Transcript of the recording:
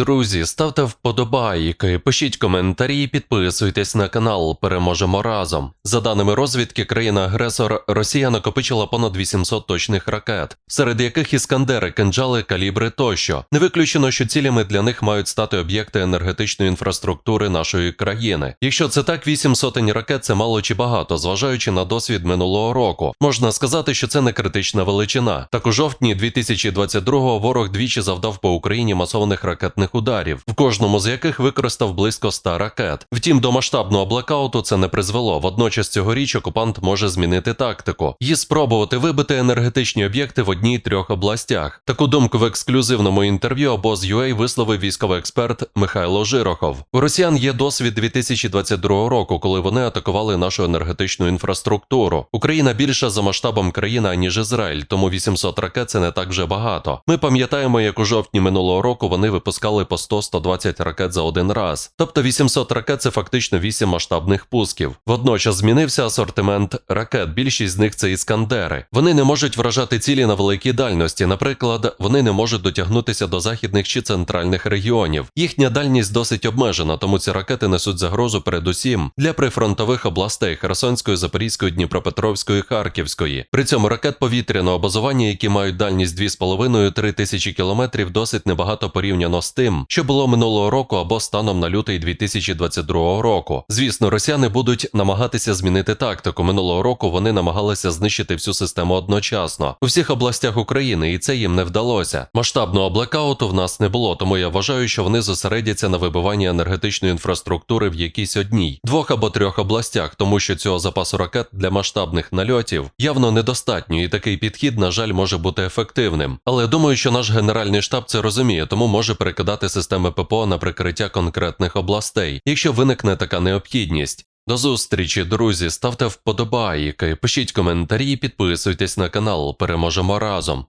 Друзі, ставте вподобайки, пишіть коментарі, підписуйтесь на канал. Переможемо разом. За даними розвідки, країна-агресор Росія накопичила понад 800 точних ракет, серед яких іскандери, кинджали, калібри тощо. Не виключено, що цілями для них мають стати об'єкти енергетичної інфраструктури нашої країни. Якщо це так, 8 сотень ракет це мало чи багато, зважаючи на досвід минулого року. Можна сказати, що це не критична величина. Так у жовтні 2022-го ворог двічі завдав по Україні масованих ракетних ударів, в кожному з яких використав близько 100 ракет. Втім, до масштабного блекауту це не призвело. Водночас цьогоріч окупант може змінити тактику і спробувати вибити енергетичні об'єкти в одній трьох областях. Таку думку в ексклюзивному інтерв'ю обоз UA висловив військовий експерт Михайло Жирохов. У росіян є досвід 2022 року, коли вони атакували нашу енергетичну інфраструктуру. Україна більша за масштабом країна ніж Ізраїль, тому 800 ракет це не так вже багато. Ми пам'ятаємо, як у жовтні минулого року вони випускали по 100-120 ракет за один раз. Тобто 800 ракет це фактично 8 масштабних пусків. Водночас змінився асортимент ракет. Більшість з них це іскандери. Вони не можуть вражати цілі на великій дальності. Наприклад, вони не можуть дотягнутися до західних чи центральних регіонів. Їхня дальність досить обмежена, тому ці ракети несуть загрозу передусім для прифронтових областей Херсонської, Запорізької, Дніпропетровської, Харківської. При цьому ракет повітряного базування, які мають дальність 2,5-3 тисячі кілометрів, досить небагато порівняно з тим, що було минулого року або станом на лютий 2022 року. Звісно, росіяни будуть намагатися змінити тактику. Минулого року вони намагалися знищити всю систему одночасно у всіх областях України, і це їм не вдалося. Масштабного блекауту в нас не було, тому я вважаю, що вони зосередяться на вибиванні енергетичної інфраструктури в якійсь одній, двох або трьох областях, тому що цього запасу ракет для масштабних нальотів явно недостатньо, і такий підхід, на жаль, може бути ефективним. Але думаю, що наш генеральний штаб це розуміє, тому може перекидати системи ППО на прикриття конкретних областей, якщо виникне така необхідність. До зустрічі, друзі, ставте вподобайки, пишіть коментарі, підписуйтесь на канал. Переможемо разом.